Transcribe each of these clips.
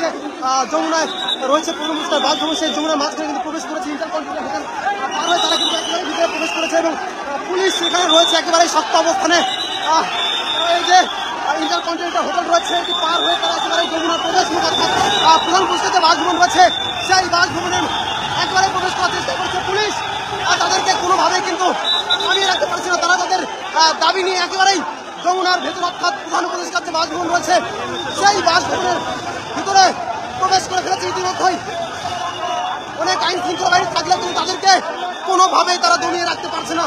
যে যমুনায় রয়েছে পূর্ণমিস্টার বাসভবন সেই যমুনার মাঝখানে কিন্তু প্রবেশ করেছে ইন্টারকন্টিনেন্টাল তারা কিন্তু প্রবেশ করেছে এবং পুলিশ সেখানে রয়েছে একেবারে শক্ত অবস্থানে। এই যে ইন্টারকন্টিনেন্টাল হোটেল রয়েছে, এটি পার হয়ে তারা একেবারে যমুনার প্রবেশ অর্থাৎ প্রধান পুলিশের বাসভবন রয়েছে, সেই বাসভবনের একেবারে প্রবেশ করার চেষ্টা করছে পুলিশ। আর তাদেরকে কোনোভাবেই কিন্তু থামিয়ে রাখতে পারছে না। তারা তাদের দাবি নিয়ে একেবারেই যমুনার ভেতর অর্থাৎ প্রধান উপদেষ্টার যে বাসভবন রয়েছে। সেই বাসভবনের ভিতরে প্রবেশ করে ফেলেছে ইতিমধ্যেই। অনেক আইন শৃঙ্খলা বাহিনী থাকলেও কিন্তু তাদেরকে কোনোভাবেই তারা দমিয়ে রাখতে পারছে না।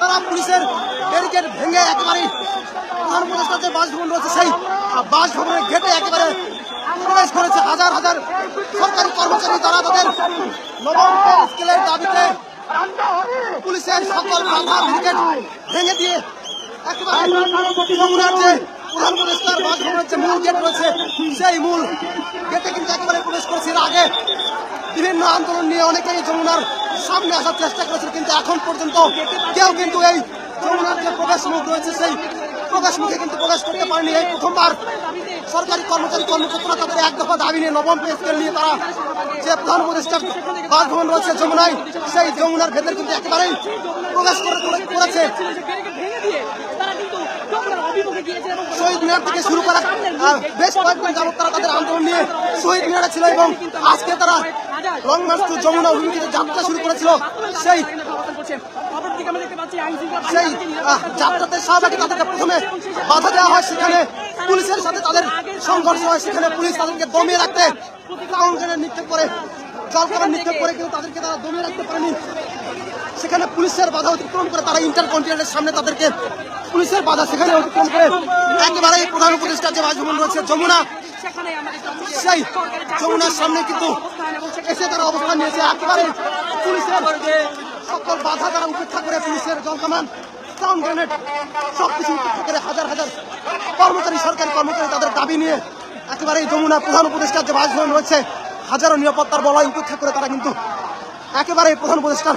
তারা পুলিশের ব্যারিকেড ভেঙে একেবারেই প্রধান উপদেষ্টার যে বাসভবন রয়েছে। সেই বাসভবনের গেটে একেবারে প্রবেশ করেছে হাজার হাজার সরকারি কর্মচারী। তারা তাদের নবম স্কেলের দাবিতে পুলিশের সকল বাধা, ব্যারিকেড ভেঙে দিয়ে মূল গেট রয়েছে সেই মূল গেটে কিন্তু একেবারে প্রবেশ করেছে। আগে বিভিন্ন আন্দোলন নিয়ে অনেকেই যমুনার সামনে আসার চেষ্টা করেছিল কিন্তু এখন পর্যন্ত কেউ কিন্তু এই যমুনার যে প্রবেশ মুখ রয়েছে সেই প্রবেশ মুখে কিন্তু প্রকাশ করতে পারেনি। এই প্রথমবার সরকারি কর্মচারী, কর্মকর্তারা তাদের এক দফা দাবি নিয়ে নবম পে স্কেল নিয়ে তারা যে প্রধান উপদেষ্টা বাসভবন রয়েছে যমুনায়, সেই যমুনার ভেতর কিন্তু একেবারেই করে- করেছে। শহীদ মিনার থেকে শুরু করা বেশ কয়েকদিন যাবত তারা তাদের আন্দোলন নিয়ে শহীদ মিনারে ছিল এবং আজকে তারা লং মার্চ টু যমুনা অভিমুখে যে যাত্রা শুরু করেছিল, সেই সেই যাত্রাতে সহভাগী তাদেরকে প্রথমে বাধা দেওয়া হয়। সেখানে পুলিশের সাথে তাদের সংঘর্ষ হয়। সেখানে পুলিশ তাদেরকে দমিয়ে রাখতে, কাউন্টারে নিক্ষেপ করে জল খাবার নিক্ষেপ করে, কিন্তু তাদেরকে তারা দমিয়ে রাখতে পারেনি। সেখানে পুলিশের বাধা অতিক্রম করে তারা ইন্টার কন্টিনেন্টের সামনে তাদেরকে পুলিশের বাধা সেখানে অতিক্রম করে একেবারেই প্রধান উপদেষ্টা যে বাসভবন রয়েছে, যমুনা। সেই যমুনার সামনে কিন্তু এসে তারা অবস্থান নিয়েছে। একেবারে পুলিশের সকল বাধা তারা উপেক্ষা করে পুলিশের জলকামান সাউন্ড গ্রেনেড সব কিছু উপেক্ষা করে হাজার হাজার কর্মচারী, সরকারি কর্মচারী তাদের দাবি নিয়ে একেবারে যমুনা প্রধান উপদেষ্টার যে বাসভবন রয়েছে, হাজারো নিরাপত্তার বলয় উপেক্ষা করে তারা কিন্তু একেবারে প্রধান উপদেষ্টার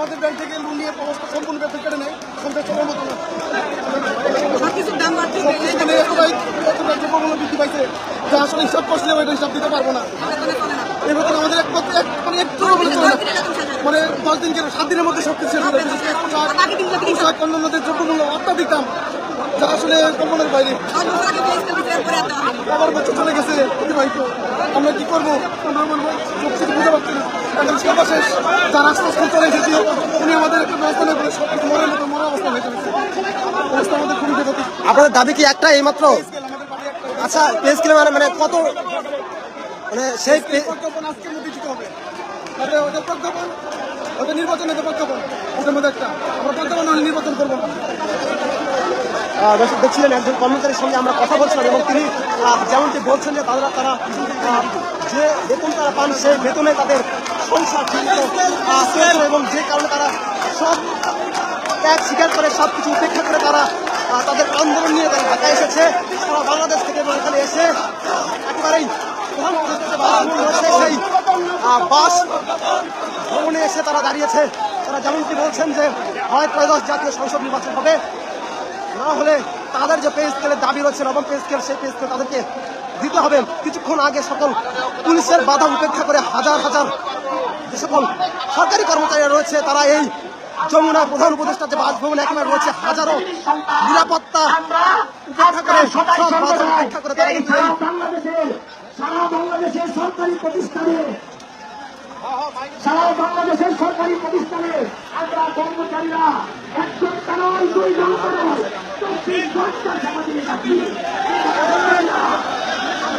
আমাদের ব্যাংক থেকে লোন নিয়ে অবস্থা সম্পূর্ণ বেতন কেটে নেয়। সংসার চলার মতো না। বৃদ্ধি পাইছে যা আসলে হিসাব দিতে পারব না। এই বেতন আমাদের একমাত্র মানে একটু মানে দশ দিন কেন সাত দিনের মধ্যে সব কিছু পোশাক অন্যান্যদের দ্রব্যমূল্য অত্যাধিক দাম যা আসলে কল্পনার বাইরে। আবার বছর চলে গেছে অতিবাহিত। আমরা কি করব? আমরা বলব সব কিছু বুঝতে পারছি না। এখন সেবা শেষ। যার আস্তে চলে এসেছি উনি আমাদের একটা ব্যবস্থা নেই বলে সব কিছু মরার মতো মরা অবস্থা হয়ে অবস্থা আমাদের খুবই বেগতিক আপনাদের দাবি কি একটা এইমাত্র? আচ্ছা পেজ কিলো মানে মানে কত মানে সেই পে- প্রজ্ঞাপন আজকের মধ্যে দিতে হবে। তাহলে প্রজ্ঞাপন মধ্যে একটা। আমরা প্রজ্ঞাপন হলে নির্বাচন করব না। দেখছিলেন একজন কর্মচারীর সঙ্গে আমরা কথা বলছিলাম এবং তিনি যেমনটি বলছেন যে তারা তারা যে বেতন তারা পান সেই বেতনে তাদের সংসার এবং যে কারণে তারা সব ত্যাগ স্বীকার করে সব কিছু উপেক্ষা করে তারা তাদের আন্দোলন নিয়ে তারা ঢাকা এসেছে। সারা বাংলাদেশ থেকে এখানে এসে একেবারেই সেই বাস ভবনে এসে তারা দাঁড়িয়েছে। তারা যেমনটি বলছেন যে হয় ত্রয়োদশ জাতীয় সংসদ নির্বাচন হবে। না হলে তাদের যে পে স্কেলের দাবি রয়েছে, নবম পে স্কেল সেই পে স্কেল তাদেরকে দিতে হবে। কিছুক্ষণ আগে সকল পুলিশের বাধা উপেক্ষা করে হাজার হাজার যে সকল সরকারি কর্মচারীরা রয়েছে, তারা এই যমুনা প্রধান উপদেষ্টা যে বাসভবন একেবারে রয়েছে, হাজারো নিরাপত্তা উপেক্ষা করে, সব বাধা উপেক্ষা করে তারা কিন্তু সারা বাংলাদেশের সরকারি প্রতিষ্ঠানে সরকারি প্রতিষ্ঠানে আমরা কর্মচারীরা একজন নয় দুইজন করে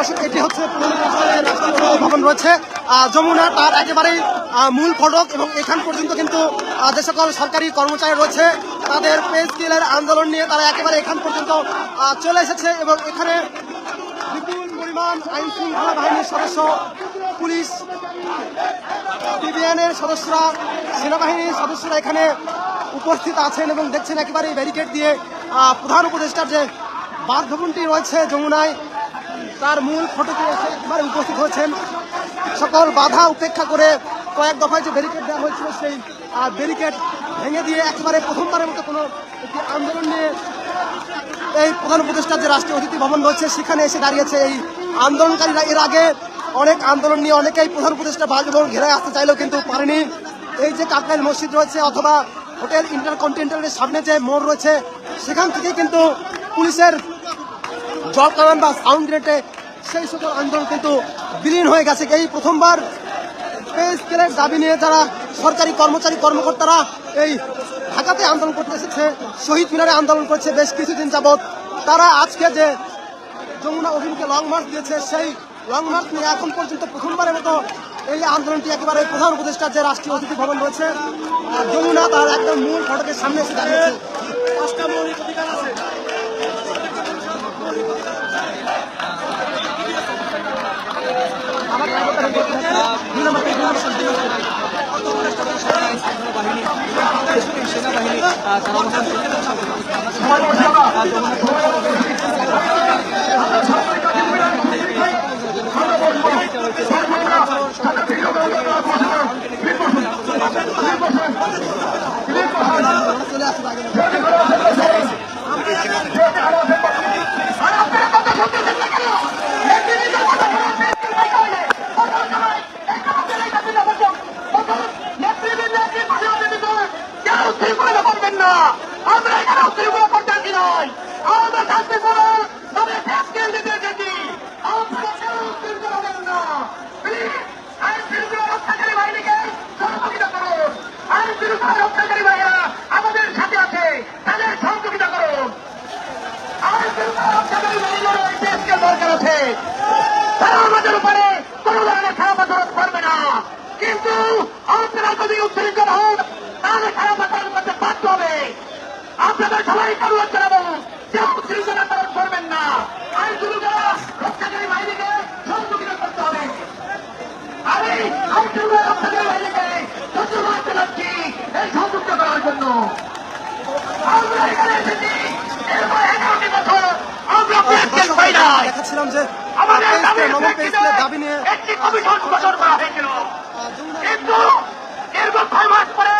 দর্শক, এটি হচ্ছে ভবন রয়েছে। যমুনা তার একেবারেই মূল ফটক এবং এখান পর্যন্ত কিন্তু যে সকল সরকারি কর্মচারী রয়েছে, তাদের পে স্কেলের আন্দোলন নিয়ে তারা একেবারে এখান পর্যন্ত চলে এসেছে এবং এখানে বিপুল পরিমাণ আইন শৃঙ্খলা বাহিনীর সদস্য, পুলিশ বিবিএনের সদস্যরা, সেনাবাহিনীর সদস্যরা এখানে উপস্থিত আছেন এবং দেখছেন একেবারে ব্যারিকেড দিয়ে প্রধান উপদেষ্টার যে বাসভবনটি রয়েছে যমুনায় তার মূল ফটোতে এসে একবারে উপস্থিত হয়েছেন। সকল বাধা উপেক্ষা করে কয়েক দফায় যে ব্যারিকেড দেওয়া হয়েছিল, সেই ব্যারিকেড ভেঙে দিয়ে একেবারে প্রথমবারের মতো কোনো একটি আন্দোলন নিয়ে এই প্রধান উপদেষ্টার যে রাষ্ট্রীয় অতিথি ভবন রয়েছে, সেখানে এসে দাঁড়িয়েছে এই আন্দোলনকারীরা। এর আগে অনেক আন্দোলন নিয়ে অনেকেই প্রধান উপদেষ্টা বাসভবন ঘেরে আসতে চাইলেও কিন্তু পারেনি। এই যে কাকরাইল মসজিদ রয়েছে অথবা হোটেল ইন্টারকন্টিনেন্টালের সামনে যে মোড় রয়েছে, সেখান থেকে কিন্তু পুলিশের জল বা সাউন্ড গ্রেটে সেই সকল আন্দোলন কিন্তু বিলীন হয়ে গেছে। এই প্রথমবার পে স্কেলের দাবি নিয়ে যারা সরকারি কর্মচারী, কর্মকর্তারা এই ঢাকাতে আন্দোলন করতে এসেছে, শহীদ মিনারে আন্দোলন করছে বেশ কিছুদিন যাবৎ, তারা আজকে যে যমুনা অভিমুখে লং মার্চ দিয়েছে, সেই লং মার্চ নিয়ে এখন পর্যন্ত প্রথমবারের মতো এই আন্দোলনটি একেবারে প্রধান উপদেষ্টার যে রাষ্ট্রীয় অতিথি ভবন রয়েছে যমুনা তার একদম মূল ফটকের সামনে এসে দাঁড়িয়েছে। পাঁচটা অধিকার আছে। আমার ড্রাইভারটা রেকর্ড করেছে। দুই নম্বর দুই নম্বর দুই নম্বর। চলে আসছে আগে আমরা এখানে উত্তরগুলো করতে আসি নয় আমাদের শান্তি করো তবে ফ্যাসকেল দিতে এসেছি আপনারা কেন উত্তরগুলো হবেন না প্লিজ আইন শৃঙ্খলা রক্ষাকারী বাহিনীকে সহযোগিতা করুন আইন শৃঙ্খলা রক্ষাকারী বাহিনীরা আমাদের সাথে আছে তাদের সহযোগিতা করুন আইন শৃঙ্খলা রক্ষাকারী বাহিনীরও এই দেশকে দরকার আছে তারা আমাদের উপরে কোন ধরনের খারাপ আচরণ করবে না কিন্তু আপনারা যদি উচ্ছৃঙ্খল হন, তাহলে খারাপ আচরণ করতে আপনাদের সবাই অনুরোধ জানাব উচ্ছৃঙ্খল আচরণ করবেন না। আইন শৃঙ্খলা রক্ষাকারী বাহিনীকে সহযোগিতা করতে হবে। আমি আইন রক্ষাকারী বাহিনীকে ধন্যবাদ জানাচ্ছি এই সহযোগিতা করার জন্য। আমরা এখানে এসেছি এরপর এগারোটি বছর আমরা প্রেসকেল পাই নাই দেখাচ্ছিলাম যে আমাদের দাবি নিয়ে একটি কমিশন গঠন করা হয়েছিল। কিন্তু এরপর ছয় মাস পরে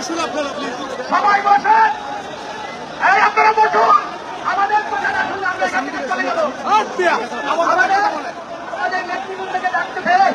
বসুন আপনারা সবাই বসেন। আপনারা বসুন। আচ্ছা। আমাদের আমাদের নেতৃবৃন্দকে ডাকতে ফেরে